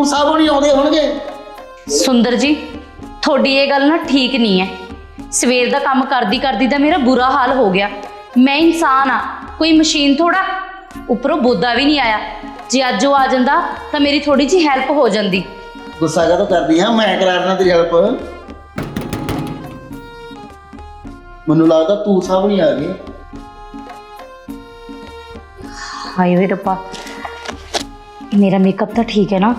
ਤੂੰ ਸਾਹਿਬ ਨਹੀਂ ਆਉਂਦੇ ਹੋਣਗੇ। ਸੁੰਦਰ ਜੀ ਤੁਹਾਡੀ ਇਹ ਗੱਲ ਨਾ ਠੀਕ ਨਹੀਂ ਹੈ। ਸਵੇਰ ਦਾ ਕੰਮ ਕਰਦੀ ਕਰਦੀ ਦਾ ਮੇਰਾ ਬੁਰਾ ਹਾਲ ਹੋ ਗਿਆ। ਮੈਂ ਇਨਸਾਨ ਆ ਕੋਈ ਮਸ਼ੀਨ ਥੋੜਾ ਉੱਪਰੋਂ ਬੋਦਾ ਵੀ ਨਹੀਂ ਆਇਆ। ਜੇ ਅੱਜ ਉਹ ਆ ਜਾਂਦਾ ਤਾਂ ਮੇਰੀ ਥੋੜੀ ਜਿਹੀ ਹੈਲਪ ਹੋ ਜਾਂਦੀ। ਗੁੱਸਾ ਕਦੋਂ ਕਰਦੀ ਆ? ਮੈਂ ਕਰਾ ਦੇਣਾ ਤੇਰੀ ਹੈਲਪ ਮੈਨੂੰ ਲੱਗਦਾ ਤੂੰ ਸਾਹਿਬ ਨਹੀਂ ਆ ਗਏ ਹਾਏ ਵੇ ਰੱਬਾ। ਮੇਰਾ ਮੇਕਅਪ ਤਾਂ ਠੀਕ ਹੈ ਨਾ।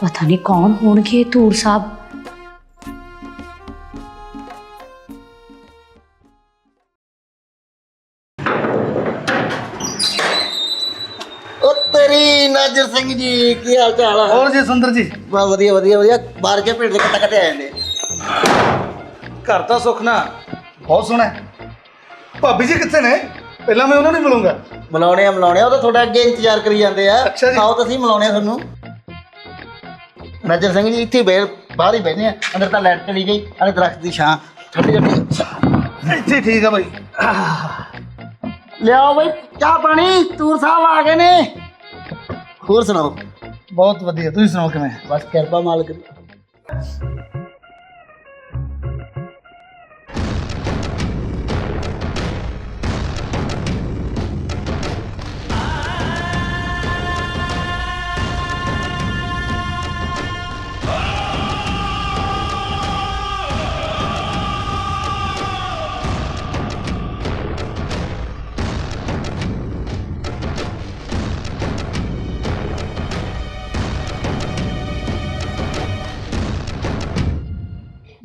ਪਤਾ ਨਹੀਂ ਕੌਣ ਹੋਣਗੇ ਧੂੜ ਸਾਹਿਬ। ਤੇਰੀ ਨਾਜਰ ਸਿੰਘ ਜੀ ਕੀ ਹਾਲ ਚਾਲ ਆ? ਹੋਰ ਜੀ ਸੁੰਦਰ ਜੀ। ਬਾ ਵਧੀਆ ਵਧੀਆ ਵਧੀਆ। ਬਾਹਰ ਕੇ ਭੇਡ ਦੇ ਕੱਟਾ ਕੱਟੇ ਆਏ ਨੇ। ਘਰ ਤਾਂ ਸੁੱਖ ਨਾ ਬਹੁਤ ਸੋਹਣਾ ਹੈ। ਭਾਬੀ ਜੀ ਕਿੱਥੇ ਨੇ? ਪਹਿਲਾਂ ਮੈਂ ਉਹਨਾਂ ਨੂੰ ਮਿਲੂੰਗਾ। ਮਿਲਾਉਣੇ ਆ ਮਿਲਾਉਣੇ ਆ। ਉਹ ਤਾਂ ਤੁਹਾਡਾ ਅੱਗੇ ਇੰਤਜ਼ਾਰ ਕਰੀ ਜਾਂਦੇ ਆ। ਅੱਛਾ ਜੀ। ਆਓ ਤਾਂ ਅਸੀਂ ਮਿਲਾਉਣੇ ਆ ਤੁਹਾਨੂੰ। ਨਾਜਰ ਸਿੰਘ ਜੀ ਇੱਥੇ ਬਾਹਰ ਹੀ ਬੈਠੇ ਆ। ਅੰਦਰ ਤਾਂ ਲਾਈਟ ਚਲੀ ਗਈ। ਅਨੇ ਦਰਖਤ ਦੀ ਛਾਂ। ਠੰਡੀ ਠੰਡੀ। ਇੱਥੇ ਠੀਕ ਆ ਬਾਈ। ਲਿਆਓ ਬਈ ਚਾਹ ਪਾਣੀ। ਤੂਰ ਸਾਹਿਬ ਆ ਗਏ ਨੇ। ਹੋਰ ਸੁਣਾਓ? ਬਹੁਤ ਵਧੀਆ। ਤੁਸੀਂ ਸੁਣਾਓ ਕਿਵੇਂ? ਬਸ ਕਿਰਪਾ ਮਾਲਕ ਦੀ।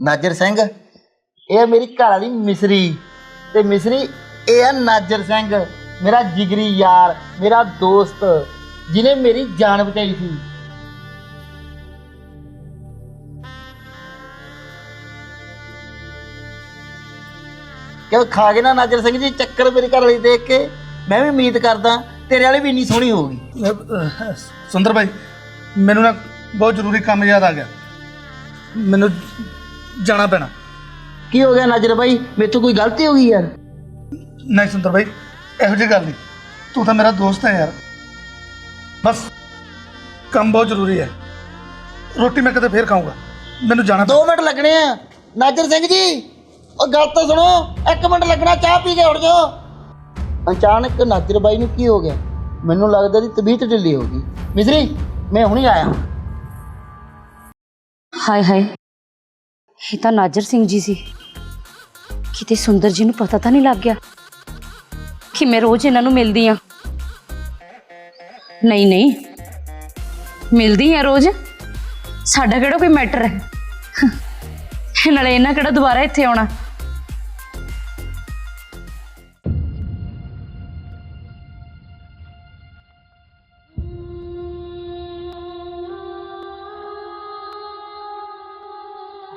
ਨਾਜਰ ਸਿੰਘ? ਇਹ ਮੇਰੀ ਘਰ ਵਾਲੀ ਮਿਸਰੀ। ਤੇ ਮਿਸਰੀ ਇਹ ਆ ਨਾਜਰ ਸਿੰਘ। ਮੇਰਾ ਜਿਗਰੀ ਯਾਰ ਮੇਰਾ ਦੋਸਤ ਜਿਨੇ ਮੇਰੀ ਜਾਨ ਬਚਾਈ ਸੀ। ਕਿਉਂ ਖਾ ਕੇ ਨਾ ਨਾਜਰ ਸਿੰਘ ਜੀ? ਚੱਕਰ ਮੇਰੀ ਘਰ ਵਾਲੀ ਦੇਖ ਕੇ ਮੈਂ ਵੀ ਉਮੀਦ ਕਰਦਾ ਤੇਰੇ ਵਾਲੀ ਵੀ ਇੰਨੀ ਸੋਹਣੀ ਹੋਊਗੀ। ਅਹ, ਸੁੰਦਰ ਬਾਈ ਮੈਨੂੰ ਨਾ ਬਹੁਤ ਜ਼ਰੂਰੀ ਕੰਮ ਯਾਦ ਆ ਗਿਆ। ਮੈਨੂੰ ਜਾਣਾ ਪੈਣਾ। ਕੀ ਹੋ ਗਿਆ ਨਾਜਰ ਬਾਈ? ਮੇਰੇ ਤੋਂ ਕੋਈ ਗਲਤੀ ਹੋ ਗਈ ਯਾਰ? ਨਹੀਂ ਸੁੰਦਰ ਬਾਈ ਇਹੋ ਜਿਹੀ ਗੱਲ ਨਹੀਂ। ਤੂੰ ਤਾਂ ਮੇਰਾ ਦੋਸਤ ਹੈ ਯਾਰ। ਬਸ ਕੰਮ ਬਹੁਤ ਜ਼ਰੂਰੀ ਹੈ। ਰੋਟੀ ਮੈਂ ਕਦੇ ਫੇਰ ਖਾਊਂਗਾ। ਮੈਨੂੰ ਜਾਣਾ ਦੋ ਮਿੰਟ ਲੱਗਣੇ ਆ। ਨਾਜਰ ਸਿੰਘ ਜੀ ਉਹ ਗੱਲ ਤਾਂ ਸੁਣੋ। ਇੱਕ ਮਿੰਟ ਲੱਗਣਾ ਚਾਹ ਪੀ ਕੇ ਉੱਠ ਜਾਓ। ਅਚਾਨਕ ਨਾਜਰ ਬਾਈ ਨੂੰ ਕੀ ਹੋ ਗਿਆ? ਮੈਨੂੰ ਲੱਗਦਾ ਦੀ ਤਬੀਅਤ ਢਿੱਲੀ ਹੋ ਗਈ। ਮਿਸਰੀ ਮੈਂ ਹੁਣੇ ਆਇਆ। ਹਾਏ ਹਾਏ। ਇਹ ਤਾਂ ਨਾਜਰ ਸਿੰਘ ਜੀ ਸੀ। ਕਿਤੇ ਸੁੰਦਰ ਜੀ ਨੂੰ ਪਤਾ ਤਾਂ ਨਹੀਂ ਲੱਗ ਗਿਆ ਕਿ ਮੈਂ ਰੋਜ਼ ਇਹਨਾਂ ਨੂੰ ਮਿਲਦੀ ਆ। ਨਹੀਂ ਨਹੀਂ। ਮਿਲਦੀ ਆ ਰੋਜ਼। ਸਾਡਾ ਕਿਹੜਾ ਕੋਈ ਮੈਟਰ ਹੈ? ਨਾਲੇ ਇਹਨਾਂ ਕਿਹੜਾ ਦੁਬਾਰਾ ਇੱਥੇ ਆਉਣਾ?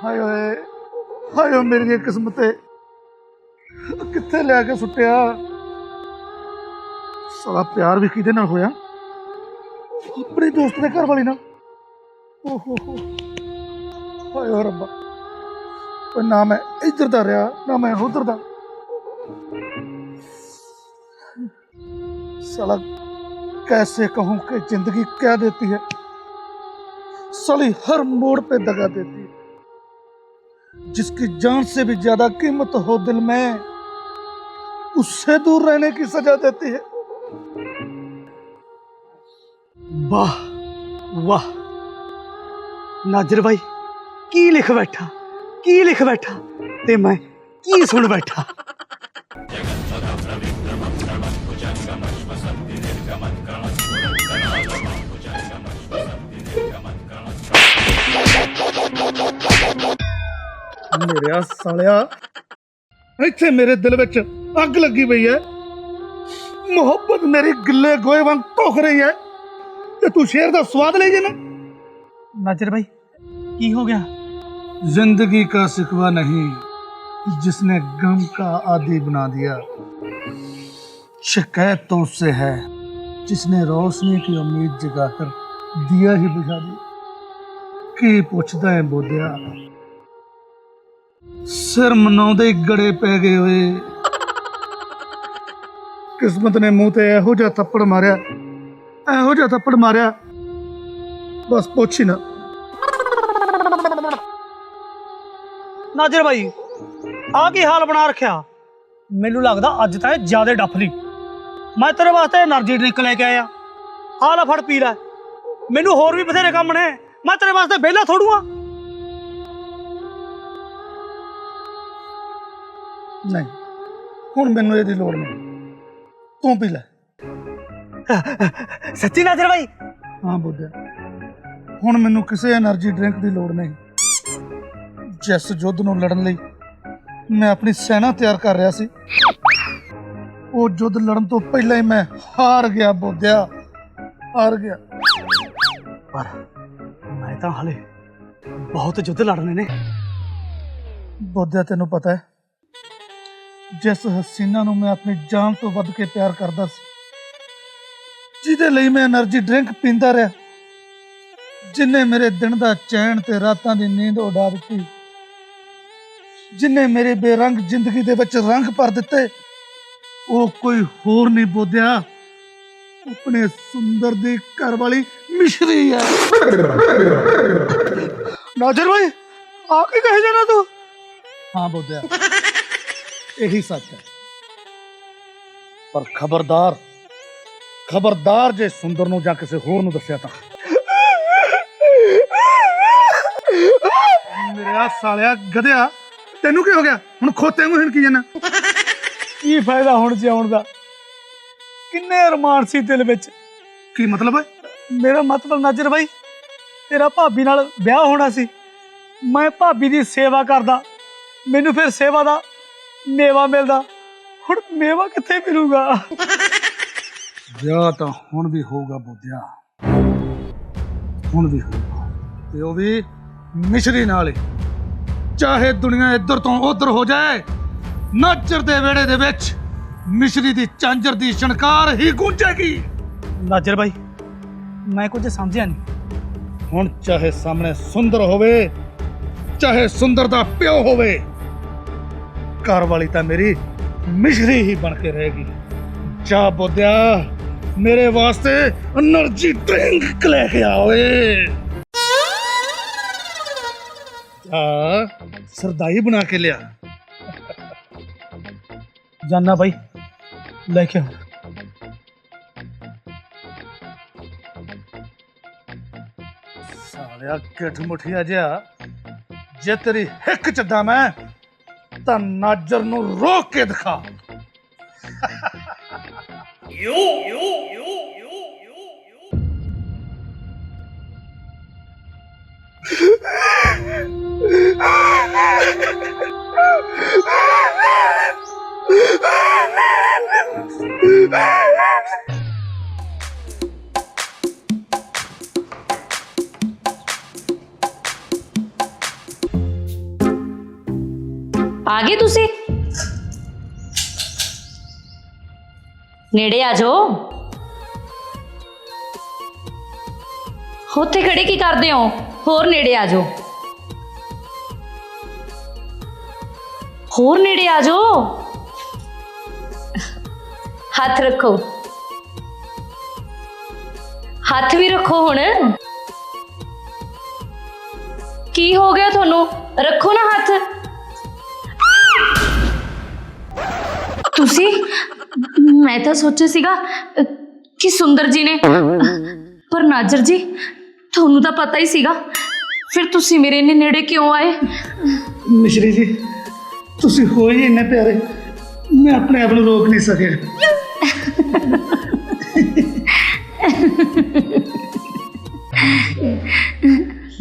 ਹਾਏ ਓਏ ਹਾਏ ਓ ਮੇਰੀ ਕਿਸਮਤੇ ਕਿੱਥੇ ਲੈ ਕੇ ਸੁੱਟਿਆ ਸਾਲਾ ਪਿਆਰ ਵੀ ਕਿਹਦੇ ਨਾਲ ਹੋਇਆ ਆਪਣੇ ਦੋਸਤ ਦੇ ਘਰ ਵਾਲੀ ਨਾਲ ਓਹੋ ਹੋ ਹਾਏ ਓ ਰੱਬਾ ਓ ਨਾ ਮੈਂ ਇੱਧਰ ਦਾ ਰਿਹਾ ਨਾ ਮੈਂ ਉਧਰ ਦਾ साला कैसे कहूं कि जिंदगी क्या देती है साली हर मोड़ पे दगा देती है जिसकी जान से भी ज्यादा कीमत हो दिल में उससे दूर रहने की सजा देती है ਵਾਹ ਵਾਹ ਨਾਜਰ ਭਾਈ ਕੀ ਲਿਖ ਬੈਠਾ ਕੀ ਲਿਖ ਬੈਠਾ ਤੇ ਮੈਂ ਕੀ ਸੁਣ ਬੈਠਾ ਮੇਰਿਆ ਸਾਲਿਆ ਇੱਥੇ ਮੇਰੇ ਦਿਲ ਵਿੱਚ ਅੱਗ ਲੱਗੀ ਪਈ ਹੈ ਮੁਹੱਬਤ ਮੇਰੀ ਗਿੱਲੇ ਗੋਏ ਵਾਂਗ ਧੋਖ ਰਹੀ ਹੈ ਤੇ ਤੂੰ ਸ਼ੇਰ ਦਾ ਸਵਾਦ ਲਈ ਜੇ ਨਾ ਨਾਜਰ ਭਾਈ ਕੀ ਹੋ ਗਿਆ जिंदगी का सिकवा नहीं जिसने गम का आदि बना दिया शिकायत तो उससे है जिसने रोशनी की उम्मीद जगाकर दिया ही बुझा दिया ਕੀ ਪੁੱਛਦਾ ਹੈ ਬੋਧਿਆ ਸਿਰ ਮਨਾਉਂਦੇ ਗੜੇ ਪੈ ਗਏ ਹੋਏ। ਕਿਸਮਤ ਨੇ ਮੂੰਹ ਤੇ ਇਹੋ ਜਿਹਾ ਥੱਪੜ ਮਾਰਿਆ, ਇਹੋ ਜਿਹਾ ਥੱਪੜ ਮਾਰਿਆ। ਬਸ ਪੁੱਛੀ ਨਾ। ਨਾਜ਼ਰ ਭਾਈ ਆ ਕੀ ਹਾਲ ਬਣਾ ਰੱਖਿਆ? ਮੈਨੂੰ ਲੱਗਦਾ ਅੱਜ ਤਾਂ ਇਹ ਜ਼ਿਆਦਾ ਡੱਫ ਲਈ ਮੈਂ ਤੇਰੇ ਵਾਸਤੇ એનર્ਜੀ ਡਰਿੰਕ ਲੈ ਕੇ ਆਇਆ। ਆ ਲੈ ਫੜ ਪੀ ਲੈ। ਮੈਨੂੰ ਹੋਰ ਵੀ ਬਥੇਰੇ ਕੰਮ ਨੇ। ਮੈਂ ਤੇਰੇ ਵਾਸਤੇ ਵਿਹਲਾ ਥੋੜੂਆ ਹੁਣ ਮੈਨੂੰ ਇਹਦੀ ਲੋੜ ਨਹੀਂ। ਤੂੰ ਪੀ ਲੈ। ਸੱਚੀ ਨਾਜ਼ਰ ਭਾਈ ਹਾਂ ਬੁੱਧਿਆ ਹੁਣ ਮੈਨੂੰ ਕਿਸੇ એનર્ਜੀ ਡਰਿੰਕ ਦੀ ਲੋੜ ਨਹੀਂ। ਜਿਸ ਯੁੱਧ ਨੂੰ ਲੜਨ ਲਈ ਮੈਂ ਆਪਣੀ ਸੈਨਾ ਤਿਆਰ ਕਰ ਰਿਹਾ ਸੀ। ਉਹ ਯੁੱਧ ਲੜਨ ਤੋਂ ਪਹਿਲਾਂ ਹੀ ਮੈਂ ਹਾਰ ਗਿਆ ਬੋਧਿਆ ਹਾਰ ਗਿਆ। ਪਰ ਮੈਂ ਤਾਂ ਹਲੇ ਬਹੁਤ ਯੁੱਧ ਲੜਨੇ ਨੇ। ਬੁੱਧਿਆ ਤੈਨੂੰ ਪਤਾ ਹੈ ਜਿਸ ਹਸੀਨਾ ਨੂੰ ਮੈਂ ਆਪਣੀ ਜਾਨ ਤੋਂ ਵੱਧ ਕੇ ਪਿਆਰ ਕਰਦਾ ਸੀ ਜਿਹਦੇ ਲਈ ਮੈਂ એનર્ਜੀ ਡਰਿੰਕ ਪੀਂਦਾ ਰਿਹਾ ਜਿਨੇ ਮੇਰੇ ਦਿਨ ਦਾ ਚੈਨ ਤੇ ਰਾਤਾਂ ਦੀ ਨੀਂਦ ਉਡਾ ਦਿੱਤੀ ਜਿਨੇ ਮੇਰੇ ਬੇਰੰਗ ਜ਼ਿੰਦਗੀ ਦੇ ਵਿੱਚ ਰੰਗ ਭਰ ਦਿੱਤੇ ਉਹ ਕੋਈ ਹੋਰ ਨਹੀਂ ਬੋਧਿਆ ਆਪਣੇ ਸੁੰਦਰ ਦੀ ਘਰ ਵਾਲੀ ਮਿਸ਼ਰੀ ਹੈ। ਨਾਜ਼ਰ ਭਾਈ ਆ ਕੇ ਕਹੇ ਜਾਣਾ ਤੂੰ? ਹਾਂ ਬੋਧਿਆ। ਇਹੀ ਸੱਚ ਹੈ। ਪਰ ਖਬਰਦਾਰ ਖਬਰਦਾਰ ਜੇ ਸੁੰਦਰ ਨੂੰ ਜਾਂ ਕਿਸੇ ਹੋਰ ਨੂੰ ਦੱਸਿਆ ਤਾਂ। ਮੇਰਾ ਸਾਲਿਆ ਗਧਿਆ, ਤੈਨੂੰ ਕੀ ਹੋ ਗਿਆ? ਹੁਣ ਖੋਤੇ ਨੂੰ ਹਿਣਕੀ ਜਾਣਾ ਕੀ ਫਾਇਦਾ ਹੁਣ ਜਿਉਣ ਦਾ? ਕਿੰਨੇ ਅਰਮਾਨ ਸੀ ਦਿਲ ਵਿੱਚ? ਕੀ ਮਤਲਬ ਹੈ? ਮੇਰਾ ਮਤਲਬ ਨਾਜਰ ਬਾਈ, ਤੇਰਾ ਭਾਬੀ ਨਾਲ ਵਿਆਹ ਹੋਣਾ ਸੀ। ਮੈਂ ਭਾਬੀ ਦੀ ਸੇਵਾ ਕਰਦਾ। ਮੈਨੂੰ ਫਿਰ ਸੇਵਾ ਦਾ ਮੇਵਾ ਮਿਲਦਾ। ਹੁਣ ਮੇਵਾ ਕਿੱਥੇ ਮਿਲੂਗਾ? ਵਿਆਹ ਤਾਂ ਹੁਣ ਵੀ ਹੋਊਗਾ ਬੋਧਿਆ। ਹੁਣ ਵੀ ਹੋਊਗਾ। ਤੇ ਉਹ ਵੀ ਮਿਸ਼ਰੀ ਨਾਲ ਹੀ। ਚਾਹੇ ਦੁਨੀਆ ਇੱਧਰ ਤੋਂ ਉੱਧਰ ਹੋ ਜਾਏ ਨਾਚਰ ਦੇ ਵੇੜੇ ਦੇ ਵਿੱਚ ਮਿਸ਼ਰੀ ਦੀ ਚਾਂਜਰ ਦੀ ਛਣਕਾਰ ਹੀ ਗੂੰਜੇਗੀ। ਨਾਜਰ ਭਾਈ ਮੈਂ ਕੁਝ ਸਮਝਿਆ ਨਹੀਂ। ਹੁਣ ਚਾਹੇ ਸਾਹਮਣੇ ਸੁੰਦਰ ਹੋਵੇ ਚਾਹੇ ਸੁੰਦਰ ਦਾ ਪਿਓ ਹੋਵੇ घर वाली तो मेरी मिश्री ही बन के रहेगी जा बोध्या मेरे वास्ते एनर्जी ड्रिंक लेके आओ सरदाई बना के लिया जाना भाई लेके आओ ਯਾ ਕਿਟ ਮੁਠਿਆ ਜਿਆ ਜੇ ਤੇਰੀ ਹਿੱਕ ਚੱਦਾ ਮੈਂ ਤਾਂ ਨਾਜਰ ਨੂੰ ਰੋਕ ਕੇ ਦਿਖਾ। ਆ ਗਏ ਤੁਸੀਂ ਨੇੜੇ ਆ ਜਾਓ ਉੱਥੇ ਖੜੇ ਕੀ ਕਰਦੇ ਹੋ ਹੋਰ ਨੇੜੇ ਆ ਜਾਓ ਹੋਰ ਨੇੜੇ ਆ ਜਾਓ ਹੱਥ ਰੱਖੋ ਹੱਥ ਵੀ ਰੱਖੋ ਹੁਣ ਕੀ ਹੋ ਗਿਆ ਤੁਹਾਨੂੰ ਰੱਖੋ ਨਾ ਹੱਥ ਤੁਸੀਂ ਮੈਂ ਤਾਂ ਸੋਚਿਆ ਸੀਗਾ ਅ, ਕਿ ਸੁੰਦਰ ਜੀ ਨੇ ਪਰ ਨਾਜਰ ਜੀ ਤੁਹਾਨੂੰ ਤਾਂ ਪਤਾ ਹੀ ਸੀਗਾ ਫਿਰ ਤੁਸੀਂ ਮੇਰੇ ਇੰਨੇ ਨੇੜੇ ਕਿਉਂ ਆਏ ਮਿਸ਼ਰੀ ਜੀ ਤੁਸੀਂ ਹੋ ਹੀ ਇੰਨੇ ਪਿਆਰੇ ਮੈਂ ਆਪਣੇ ਆਪ ਨੂੰ ਰੋਕ ਨਹੀਂ ਸਕਿਆ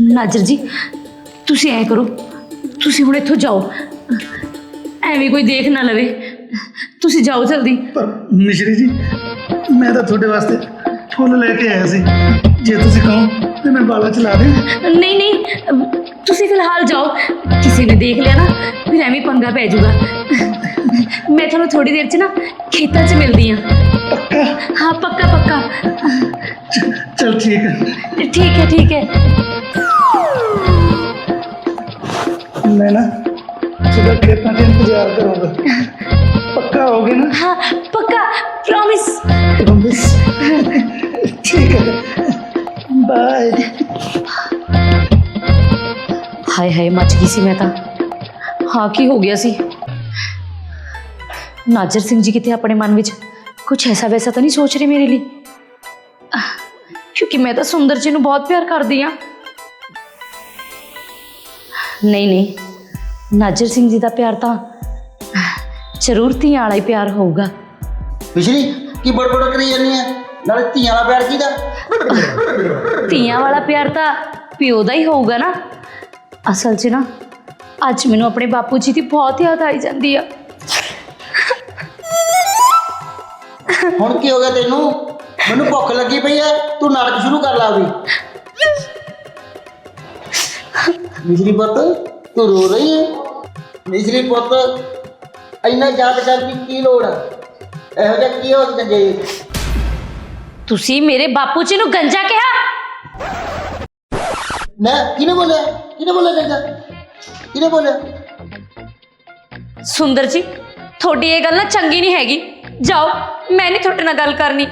ਨਾਜਰ ਜੀ ਤੁਸੀਂ ਐ ਕਰੋ ਤੁਸੀਂ ਹੁਣ ਇੱਥੋਂ ਜਾਓ ਐਵੇਂ ਕੋਈ ਦੇਖ ਨਾ ਲਵੇ ਤੁਸੀਂ ਜਾਓ ਜਲਦੀ। ਪਰ ਮਿਸ਼ਰੀ ਜੀ ਮੈਂ ਤਾਂ ਤੁਹਾਡੇ ਵਾਸਤੇ ਫੁੱਲ ਲੈ ਕੇ ਆਇਆ ਸੀ। ਜੇ ਤੁਸੀਂ ਕਹੋ ਤੇ ਮੈਂ ਬਾਲਾ ਚਲਾ ਦੇ ਨਹੀਂ ਨਹੀਂ ਤੁਸੀਂ ਫਿਲਹਾਲ ਜਾਓ। ਕਿਸੇ ਨੇ ਦੇਖ ਲਿਆ ਨਾ ਫਿਰ ਐਵੇਂ ਪੰਗਾ ਪੈ ਜਾਊਗਾ। ਮੈਂ ਤੁਹਾਨੂੰ ਥੋੜੀ ਦੇਰ 'ਚ ਨਾ ਖੇਤਾਂ 'ਚ ਮਿਲਦੀ ਹਾਂ। ਪੱਕਾ? ਹਾਂ ਪੱਕਾ ਪੱਕਾ। ਚਲ ਠੀਕ ਹੈ। ਠੀਕ ਹੈ ਠੀਕ ਹੈ। ਮੈਂ ਨਾ ਤੁਹਾਡਾ ਖੇਤਾਂ 'ਚ ਇੰਤਜ਼ਾਰ ਕਰਾਂਗਾ। होगी ना हाँ पक्का प्रॉमिस प्रॉमिस ठीक है बाय ਹਾਏ ਹਾਏ ਮੱਚ ਗਈ ਸੀ ਮੈਂ ਤਾਂ। ਹਾਂ ਕੀ ਹੋ ਗਿਆ ਸੀ? ਨਾਜਰ ਸਿੰਘ ਜੀ ਕਿਤੇ ਆਪਣੇ ਮਨ ਵਿੱਚ ਕੁਝ ਐਸਾ ਵੈਸਾ ਤਾਂ ਨਹੀਂ ਸੋਚ ਰਹੇ ਮੇਰੇ ਲਈ? ਕਿਉਂਕਿ ਮੈਂ ਤਾਂ ਸੁੰਦਰ ਜੀ ਨੂੰ ਬਹੁਤ ਪਿਆਰ ਕਰਦੀ ਆ ਨਹੀਂ ਨਹੀਂ। ਨਾਜਰ ਸਿੰਘ ਜੀ ਦਾ ਪਿਆਰ ਤਾਂ ਜ਼ਰੂਰ ਧੀਆਂ ਵਾਲਾ ਹੀ ਪਿਆਰ ਹੋਊਗਾ। ਮਿਸ਼ਰੀ ਕੀ ਬੜਬੜ ਕਰੀ ਜਾਂਦੀ ਹੈ ਨਾਲੇ ਧੀਆਂ ਦਾ ਪਿਆਰ ਕਿਹਦਾ? ਧੀਆਂ ਵਾਲਾ ਪਿਆਰ ਤਾਂ ਪਿਓ ਦਾ ਹੀ ਹੋਊਗਾ ਨਾ। ਅਸਲ 'ਚ ਨਾ ਅੱਜ ਮੈਨੂੰ ਆਪਣੇ ਬਾਪੂ ਜੀ ਦੀ ਬਹੁਤ ਯਾਦ ਆਈ ਜਾਂਦੀ ਆ। ਹੁਣ ਕੀ ਹੋ ਗਿਆ ਤੈਨੂੰ? ਮੈਨੂੰ ਭੁੱਖ ਲੱਗੀ ਪਈ ਹੈ ਤੂੰ ਨਾਟਕ ਸ਼ੁਰੂ ਕਰ ਲਾ ਵੀ ਮਿਸ਼ਰੀ ਪੁੱਤ ਤੂੰ ਰੋ ਰਹੀ ਹੈ ਮਿਸ਼ਰੀ ਪੁੱਤ ਇੰਨਾ ਯਾਦ ਕਰਨ ਦੀ ਕੀ ਲੋੜ ਹੈ ਇਹੋ ਜਿਹਾ ਕੀ ਹੋ ਗਏ ਤੁਸੀਂ ਮੇਰੇ ਬਾਪੂ ਜੀ ਨੂੰ ਗੰਜਾ ਕਿਹਾ? ਨਾ ਕਿਹਨੇ ਬੋਲਿਆ? ਕਿਹਨੇ ਬੋਲਿਆ ਕਹਿੰਦਾ ਕਿਹਨੇ ਬੋਲਿਆ? ਸੁੰਦਰ ਜੀ ਤੁਹਾਡੀ ਇਹ ਗੱਲ ਨਾ ਚੰਗੀ ਨਹੀਂ ਹੈਗੀ। ਜਾਓ ਮੈਂ ਨਹੀਂ ਤੁਹਾਡੇ ਨਾਲ ਗੱਲ ਕਰਨੀ।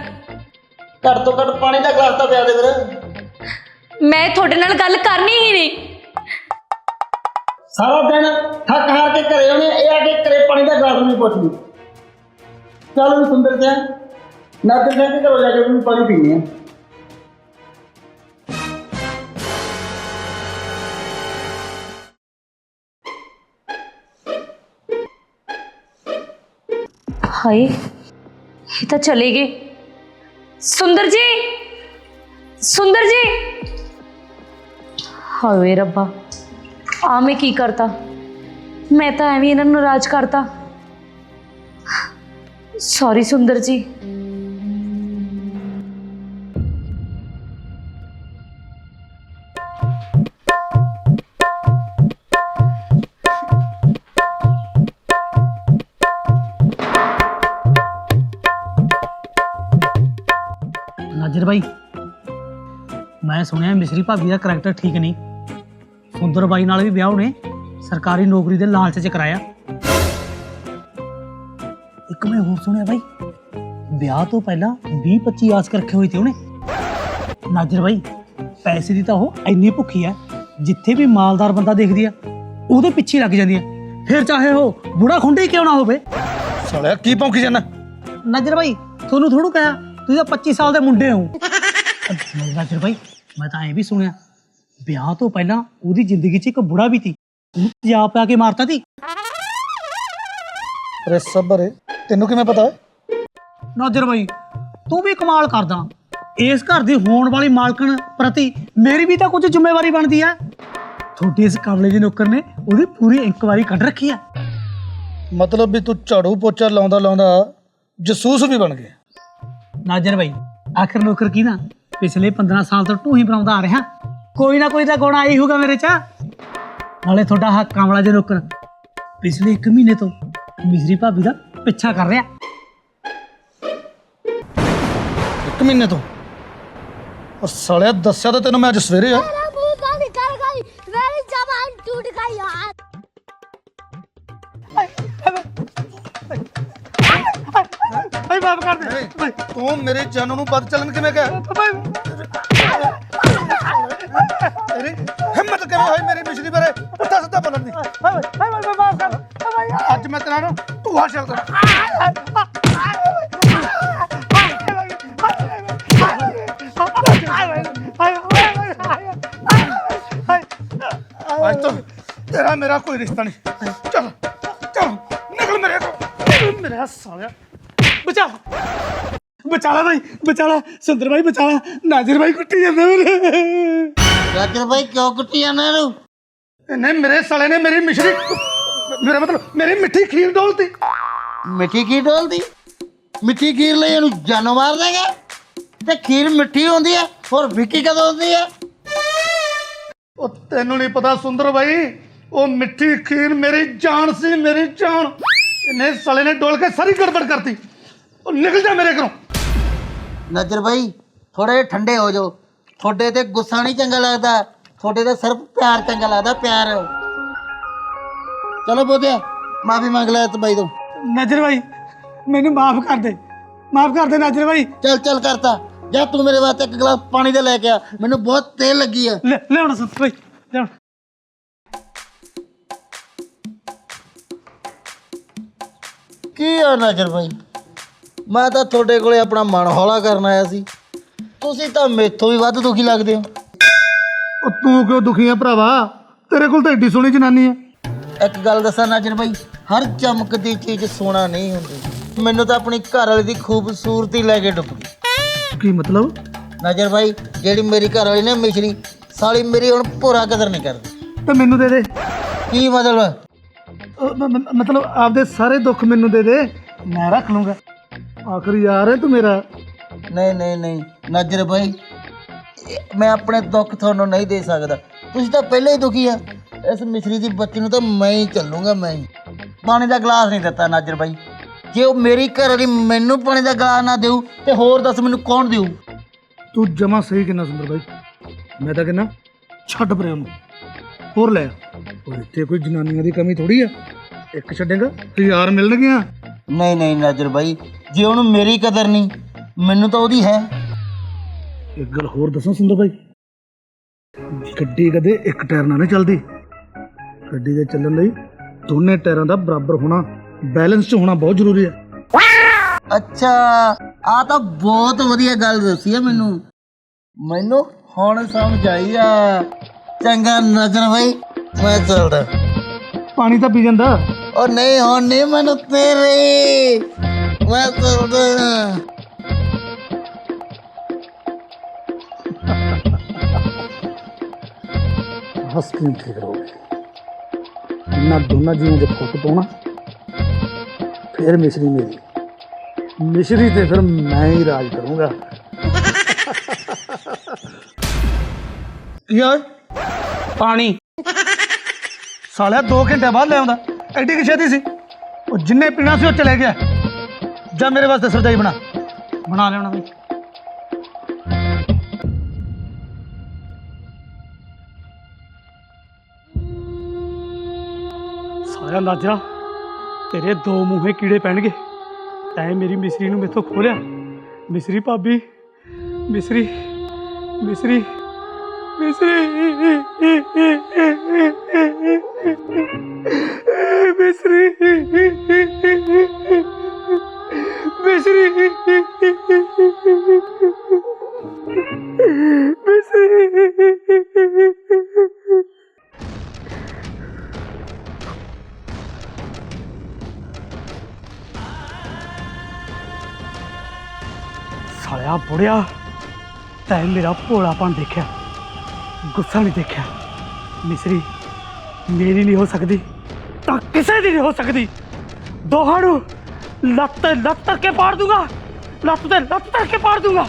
ਘੱਟ ਤੋਂ ਘੱਟ ਪਾਣੀ ਦਾ ਗਲਾਸ ਤਾਂ ਪਿਆ ਦੇ ਫਿਰ। ਮੈਂ ਤੁਹਾਡੇ ਨਾਲ ਗੱਲ ਕਰਨੀ ਹੀ ਨਹੀਂ। ਸਾਰਾ ਦਿਨ ਥੱਕ ਹਾਰ ਕੇ ਘਰੇ ਆਉਣੇ। ਇਹ ਆ ਕੇ ਘਰੇ ਪਾਣੀ ਦਾ ਗਲਾਸ ਨਹੀਂ ਪੁੱਛਦੀ ਚੱਲ ਵੀ ਸੁੰਦਰ ਸਿਆ ਨਾਦਰ ਸਿੰਘ ਦੇ ਘਰੋਂ ਜਾ ਕੇ ਉਹਨੂੰ ਪਾਣੀ ਪੀਣੇ ਆ ਹਾਏ ਇਹ ਤਾਂ ਚਲੇ ਗਏ ਸੁੰਦਰ ਜੀ ਸੁੰਦਰ ਜੀ ਹਾਏ ਰੱਬਾ ਆ ਮੈਂ ਕੀ ਕਰਤਾ ਮੈਂ ਤਾਂ ਐਵੇਂ ਇਹਨਾਂ ਨੂੰ ਨਾਰਾਜ਼ ਕਰਤਾ ਸੌਰੀ ਸੁੰਦਰ ਜੀ ਨਾਜਰ ਬਾਈ ਮੈਂ ਸੁਣਿਆ ਮਿਸਰੀ ਭਾਬੀ ਦਾ ਕਰੈਕਟਰ ਠੀਕ ਨਹੀਂ ਸੁੰਦਰ ਬਾਈ ਨਾਲ ਵੀ ਵਿਆਹ ਉਹਨੇ ਸਰਕਾਰੀ ਨੌਕਰੀ ਦੇ ਲਾਲਚ 'ਚ ਕਰਾਇਆ ਇੱਕ ਮੈਂ ਹੋਰ ਸੁਣਿਆ ਬਾਈ। ਵਿਆਹ ਤੋਂ ਪਹਿਲਾਂ 20 25 ਆਸ ਕੇ ਰੱਖੇ ਹੋਏ ਤੇ ਉਹਨੇ। ਨਾਜਰ ਬਾਈ ਪੈਸੇ ਦੀ ਤਾਂ ਉਹ ਇੰਨੀ ਭੁੱਖੀ ਹੈ ਜਿੱਥੇ ਵੀ ਮਾਲਦਾਰ ਬੰਦਾ ਦੇਖਦੀ ਆ ਉਹਦੇ ਪਿੱਛੇ ਲੱਗ ਜਾਂਦੀ ਆ ਫਿਰ ਚਾਹੇ ਉਹ ਬੁੜਾ ਖੁੰਡੇ ਕਿਉਂ ਨਾ ਹੋਵੇ। ਸਾਲਿਆ ਕੀ ਭੌਂਕੀ ਜਾਂਦਾ? ਨਾਜਰ ਭਾਈ ਤੁਹਾਨੂੰ ਥੋੜੂ ਕਹਿਆ ਤੁਸੀਂ ਤਾਂ 25 ਸਾਲ ਦੇ ਮੁੰਡੇ ਹੋ। ਨਾਜਰ ਭਾਈ ਮੈਂ ਤਾਂ ਐ ਵੀ ਸੁਣਿਆ ਵਿਆਹ ਤੋਂ ਪਹਿਲਾਂ ਉਹਦੀ ਜ਼ਿੰਦਗੀ 'ਚ ਇੱਕ ਬੁੜਾ ਵੀ ਸੀ। ਉਹਨੂੰ ਤੇਜ਼ਾਬ ਪਾ ਕੇ ਮਾਰਤਾ ਸੀ। ਅਰੇ ਸਬਰ ਏ ਤੈਨੂੰ ਕਿਵੇਂ ਪਤਾ? ਹੈ ਨਾਜਰ ਭਾਈ ਤੂੰ ਵੀ ਕਮਾਲ ਕਰਦਾ। ਇਸ ਘਰ ਦੀ ਹੋਣ ਵਾਲੀ ਮਾਲਕਣ ਪ੍ਰਤੀ ਮੇਰੀ ਵੀ ਤਾਂ ਕੁਝ ਜ਼ਿੰਮੇਵਾਰੀ ਬਣਦੀ ਹੈ ਤੁਹਾਡੇ ਇਸ ਕਾਮਲੇ ਦੇ ਨੌਕਰ ਨੇ ਉਹਦੀ ਪੂਰੀ ਇਨਕੁਆਰੀ ਕੱਢ ਰੱਖੀ ਹੈ ਮਤਲਬ ਵੀ ਤੂੰ ਝਾੜੂ ਪੋਚਾ ਲਾਉਂਦਾ ਲਾਉਂਦਾ ਜਸੂਸ ਵੀ ਬਣ ਗਿਆ। ਨਾਜਰ ਭਾਈ ਆਖਰ ਨੌਕਰ ਕੀ ਨਾ? ਪਿਛਲੇ 15 ਸਾਲ ਤੋਂ ਟੂਹੀ ਬਣਾਉਂਦਾ ਆ ਰਿਹਾ। ਕੋਈ ਨਾ ਕੋਈ ਤਾਂ ਗੁਣ ਆਈ ਹੋਊਗਾ ਮੇਰੇ ਚ। ਨਾਲੇ ਤੁਹਾਡਾ ਹੱਕ ਕਾਮਲਾ ਜੇ ਨੌਕਰ। ਪਿਛਲੇ 1 ਮਹੀਨੇ ਤੋਂ ਮਿਸਰੀ ਭਾਬੀ ਦਾ ਪਿੱਛਾ ਕਰ ਰਿਹਾ ਇੱਕ ਮਹੀਨੇ ਤੋਂ ਉਹ ਸਾਲਿਆ ਦੱਸਿਆ ਤਾਂ ਤੈਨੂੰ ਮੈਂ ਅੱਜ ਸਵੇਰੇ ਆ मेरा मुंह का निकल गई मेरी जबान टूट गई यार ਭਾਈ ਮਾਫ ਕਰ ਦੇ ਭਾਈ ਤੂੰ ਮੇਰੇ ਜਨ ਨੂੰ ਬਦ ਚੱਲਣ ਕਿਵੇਂ ਗਿਆ ਤੇਰੀ ਹਿੰਮਤ ਕਿਵੇਂ ਹੋਈ ਮੇਰੀ ਮਿਸ਼ਰੀ ਬਾਰੇ ਪੁੱਠਾ ਸਿੱਧਾ ਬੋਲਣ ਦੀ ਭਾਈ ਭਾਈ ਮਾਫ ਕਰ ਭਾਈ ਅੱਜ ਮੈਂ ਤੇਰਾ ਨੂੰ ਧੂਆ ਛੱਡ ਦਾਂ ਅੱਜ ਤੋਂ ਤੇਰਾ ਮੇਰਾ ਕੋਈ ਰਿਸ਼ਤਾ ਨਹੀਂ। ਚੱਲ ਚੱਲ ਨਿਕਲ ਮੇਰੇ ਕੋਲ। ਨਿਕਲ ਮੇਰੇ ਸਾਲਿਆ। ਬਚਾ। ਬਚਾ ਲੈ ਭਾਈ ਬਚਾ ਲੈ। ਸੁੰਦਰ ਭਾਈ ਬਚਾ ਲੈ। ਨਾਜ਼ਰ ਭਾਈ ਕੁੱਟੀ ਜਾਂਦੇ ਮੇਰੇ ਰਾਜਰ ਭਾਈ ਕਿਉਂ ਕੁੱਟੀ ਜਾਂਦਾ ਇਹਨੂੰ? ਇਹਨੇ ਮੇਰੇ ਸਾਲੇ ਨੇ ਮੇਰੀ ਮਿਸ਼ਰੀ ਮੇਰਾ ਮਤਲਬ ਮੇਰੀ ਮਿੱਠੀ ਖੀਰ ਡੋਲਤੀ। ਮਿੱਠੀ ਖੀਰ ਡੋਲਦੀ ਮਿੱਠੀ ਖੀਰ ਲਈ ਇਹਨੂੰ ਜਾਨੋਂ ਮਾਰ ਦੇਗਾ ਤੇ ਖੀਰ ਮਿੱਠੀ ਹੁੰਦੀ ਹੈ ਹੋਰ ਫਿੱਕੀ ਕਦੋਂ ਹੁੰਦੀ ਹੈ? ਉਹ ਤੈਨੂੰ ਨਹੀਂ ਪਤਾ ਸੁੰਦਰ ਬਾਈ ਉਹ ਮਿੱਠੀ ਖੀਰ ਮੇਰੀ ਜਾਨ ਸੀ ਮੇਰੀ ਜਾਨ। ਇਹਨੇ ਸਾਲੇ ਨੇ ਡੋਲ ਕੇ ਸਾਰੀ ਗੜਬੜ ਕਰਤੀ। ਉਹ ਨਿਕਲ ਜਾ ਮੇਰੇ ਘਰੋਂ। ਨਜ਼ਰ ਭਾਈ ਥੋੜੇ ਠੰਡੇ ਹੋ ਜਾਓ। ਤੁਹਾਡੇ ਤੇ ਗੁੱਸਾ ਨਹੀਂ ਚੰਗਾ ਲੱਗਦਾ ਤੁਹਾਡੇ ਤੇ ਸਿਰਫ ਪਿਆਰ ਚੰਗਾ ਲੱਗਦਾ ਪਿਆਰ। ਚਲੋ ਬੋਧਿਆ ਮਾਫੀ ਮੰਗ ਲੈ ਤੇ ਬਾਈ ਤੋਂ। ਨਜ਼ਰ ਬਾਈ ਮੈਨੂੰ ਮਾਫ ਕਰ ਦੇ। ਮਾਫ ਕਰ ਦੇ ਨਜ਼ਰ ਬਾਈ। ਚੱਲ ਚੱਲ ਕਰਤਾ। ਜਾ ਤੂੰ ਮੇਰੇ ਵਾਸਤੇ ਇੱਕ ਗਲਾਸ ਪਾਣੀ ਦਾ ਲੈ ਕੇ ਆ। ਮੈਨੂੰ ਬਹੁਤ ਤੇਲ ਲੱਗੀ ਆ। ਲੈ ਲੈ ਹੁਣ ਸੰਤ ਬਾਈ ਲੈ ਹੁਣ। ਕੀ ਆ ਨਜ਼ਰ ਬਾਈ? ਮੈਂ ਤਾਂ ਤੁਹਾਡੇ ਕੋਲੇ ਆਪਣਾ ਮਨ ਹੌਲਾ ਕਰਨ ਆਇਆ ਸੀ। ਤੁਸੀਂ ਤਾਂ ਮੇਥੋਂ ਵੀ ਵੱਧ ਦੁਖੀ ਲੱਗਦੇ ਹੋ। ਤੂੰ ਕਿਉਂ ਦੁਖੀ ਆ ਭਰਾਵਾ? ਤੇਰੇ ਕੋਲ ਤਾਂ ਏਡੀ ਸੋਹਣੀ ਜਨਾਨੀ ਆ। ਇੱਕ ਗੱਲ ਦੱਸਾਂ ਨਾਜਰ ਬਾਈ ਹਰ ਚਮਕਦੀ ਚੀਜ਼ ਸੋਨਾ ਨਹੀਂ ਹੁੰਦੀ। ਮੈਨੂੰ ਤਾਂ ਆਪਣੀ ਘਰ ਵਾਲੀ ਦੀ ਖੂਬਸੂਰਤੀ ਲੈ ਕੇ ਡੁੱਬ ਗਈ। ਕੀ ਮਤਲਬ? ਨਾਜਰ ਬਾਈ ਜਿਹੜੀ ਮੇਰੀ ਘਰ ਵਾਲੀ ਨੇ ਮਿਸ਼ਰੀ ਸਾਲੀ ਮੇਰੀ ਹੁਣ ਭੋਰਾ ਕਦਰ ਨਹੀਂ ਕਰਦੀ। ਤੇ ਮੈਨੂੰ ਦੇ ਦੇ। ਕੀ ਮਤਲਬ ਅਹ ਮ- ਮ- ਮਤਲਬ ਆਪਦੇ ਸਾਰੇ ਦੁੱਖ ਮੈਨੂੰ ਦੇ ਦੇ ਮੈਂ ਰੱਖ ਲੂੰਗਾ। ਆਖਰੀ ਯਾਰ ਹੈ ਤੂੰ ਮੇਰਾ। ਨਹੀਂ ਨਹੀਂ ਨਹੀਂ ਨਾਜਰ ਬਾਈ ਇਹ- ਮੈਂ ਆਪਣੇ ਦੁੱਖ ਤੁਹਾਨੂੰ ਨਹੀਂ ਦੇ ਸਕਦਾ। ਤੁਸੀਂ ਤਾਂ ਪਹਿਲਾਂ ਹੀ ਦੁਖੀ ਆ। ਇਸ ਮਿਸ਼ਰੀ ਦੀ ਬੱਤੀ ਨੂੰ ਤਾਂ ਮੈਂ ਹੀ ਚੱਲੂੰਗਾ ਮੈਂ ਹੀ। ਪਾਣੀ ਦਾ ਗਲਾਸ ਨਹੀਂ ਦਿੱਤਾ ਨਾਜਰ ਬਾਈ। ਜੇ ਉਹ ਮੇਰੀ ਘਰ ਵਾਲੀ ਮੈਨੂੰ ਪਾਣੀ ਦਾ ਗਲਾਸ ਨਾ ਦੇਊ ਤੇ ਹੋਰ ਦੱਸ ਮੈਨੂੰ ਕੌਣ ਦੇਊ? ਤੂੰ ਜਮਾ ਸਹੀ ਕਿੰਨਾ ਸੁੰਦਰ ਬਾਈ। ਮੈਂ ਤਾਂ ਕਹਿੰਦਾ ਛੱਡ ਪਰੇ ਉਹਨੂੰ। ਹੋਰ ਲੈ। ਉਹ ਇੱਥੇ ਕੋਈ ਜਨਾਨੀਆਂ ਦੀ ਕਮੀ ਥੋੜੀ ਆ। ਇੱਕ ਛੱਡੇਗਾ ਹਜ਼ਾਰ ਮਿਲਣਗੀਆਂ। ਨਹੀਂ ਨਹੀਂ ਨਾਜਰ ਬਾਈ ਜੇ ਉਹਨੂੰ ਮੇਰੀ ਕਦਰ ਨਹੀਂ ਮੈਨੂੰ ਤਾਂ ਉਹਦੀ ਹੈ। ਇੱਕ ਗੱਲ ਹੋਰ ਦੱਸਾਂ ਸੁੰਦਰ ਬਾਈ। ਗੱਡੀ ਕਦੇ ਇੱਕ ਟਾਇਰ ਨਾਲ ਨਹੀਂ ਚੱਲਦੀ। ਗੱਡੀ ਦੇ ਚੱਲਣ ਲਈ ਦੋਨੇ ਟਾਇਰਾਂ ਦਾ ਬਰਾਬਰ ਹੋਣਾ ਬੈਲੈਂਸ 'ਚ ਹੋਣਾ ਬਹੁਤ ਜ਼ਰੂਰੀ ਹੈ। ਅੱਛਾ ਆ ਤਾਂ ਬਹੁਤ ਵਧੀਆ ਗੱਲ ਦੱਸੀ ਹੈ ਮੈਨੂੰ। ਮੈਨੂੰ ਹੁਣ ਸਮਝ ਆਈ ਆ। ਚੰਗਾ ਨਜ਼ਰ ਬਾਈ ਮੈਂ ਚੱਲਦਾ। ਪਾਣੀ ਤਾਂ ਪੀ ਜਾਂਦਾ। ਉਹ ਨਹੀਂ ਹੁਣ ਨਹੀਂ ਮੈਨੂੰ ਤੇਰੇ। ਮੈਂ ਚੱਲਦਾ। ਹੱਸ ਕੇ ਠੀਕ ਨਾ ਦੋਨਾਂ ਜੀਆਂ ਦੇ ਫੁੱਟ ਪਾਉਣਾ ਫਿਰ ਮਿਸ਼ਰੀ ਮੇਰੀ। ਮਿਸ਼ਰੀ ਤੇ ਫਿਰ ਮੈਂ ਹੀ ਰਾਜ ਕਰੂੰਗਾ। ਯਾਰ ਪਾਣੀ। ਸਾਲਿਆ 2 ਘੰਟੇ ਬਾਅਦ ਲੈ ਆਉਂਦਾ। ਐਡੀ ਕਿ ਛੇਤੀ ਸੀ? ਉਹ ਜਿੰਨੇ ਪੀਣਾ ਸੀ ਉਹ ਚਲੇ ਗਿਆ। ਜਾ ਮੇਰੇ ਵਾਸਤੇ ਸਰਜਾਈ ਬਣਾ। ਬਣਾ ਲੈਣਾ ਬਈ ਸਾਇਆ ਲਾਜਾ ਤੇਰੇ ਦੋ ਮੂੰਹੇ ਕੀੜੇ ਪੈਣਗੇ। ਤੈਂ ਮੇਰੀ ਮਿਸਰੀ ਨੂੰ ਮੇਥੋਂ ਖੋਲਿਆ ਮਿਸਰੀ ਭਾਬੀ, ਮਿਸਰੀ ਮਿਸਰੀ ਮਿਸਰੀ। ਮਿਸਰੀ ਮਿਸਰੀ। ਮਿਸਰੀ। ਸਾਲਿਆ ਬੁੜਿਆ। ਤੈਂ ਮੇਰਾ ਭੋਲਾਪਣ ਦੇਖਿਆ। ਗੁੱਸਾ ਨਹੀਂ ਦੇਖਿਆ। ਮਿਸਰੀ, ਮੇਰੀ ਨਹੀਂ ਹੋ ਸਕਦੀ। ਤਾਂ ਕਿਸੇ ਦੀ ਨਹੀਂ ਹੋ ਸਕਦੀ। ਦੋਹਾਂ ਨੂੰ ਲੱਤ ਤੇ ਲੱਤ ਧਰ ਕੇ ਪਾੜ ਦੂੰਗਾ। ਲੱਤ ਤੇ ਲੱਤ ਧਰ ਕੇ ਪਾੜ ਦੂੰਗਾ।